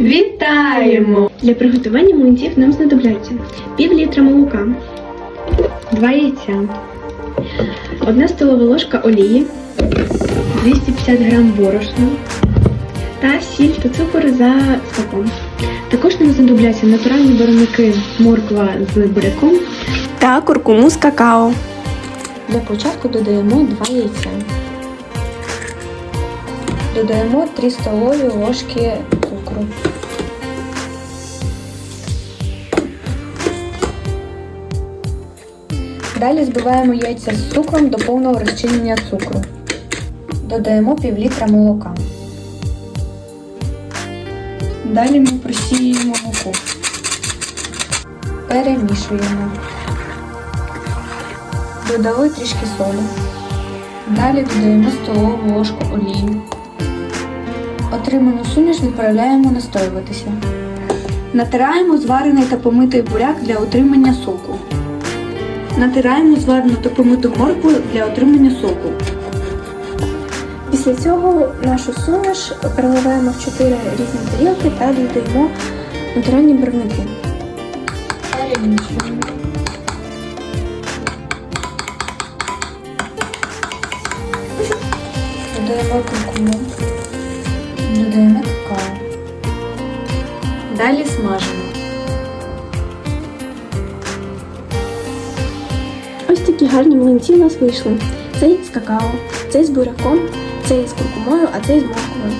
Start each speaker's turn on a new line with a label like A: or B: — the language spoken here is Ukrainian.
A: Вітаємо! Для приготування млинців нам знадобляться пів літра молока, 2 яйця, 1 столова ложка олії, 250 грам борошна та сіль та цукор за смаком. Також нам знадобляться натуральні барвники морква з буряком та куркуму з какао.
B: Для початку додаємо 2 яйця. Додаємо 3 столові ложки цукру. Далі збиваємо яйця з цукром до повного розчинення цукру. Додаємо пів літра молока. Далі ми просіюємо муку. Перемішуємо. Додали трішки солі. Далі додаємо столову ложку олії. Отриману суміш відправляємо настоюватися. Натираємо зварений та помитий буряк для отримання соку. Натираємо зварену та помиту моркву для отримання соку.
A: Після цього нашу суміш переливаємо в 4 різні тарілки та додаємо натуральні барвники.
B: Додаємо куркуму. Далі смажимо.
A: Ось такі гарні млинці у нас вийшли. Цей з какао, цей з буряком, цей з куркумою, а цей з морквою.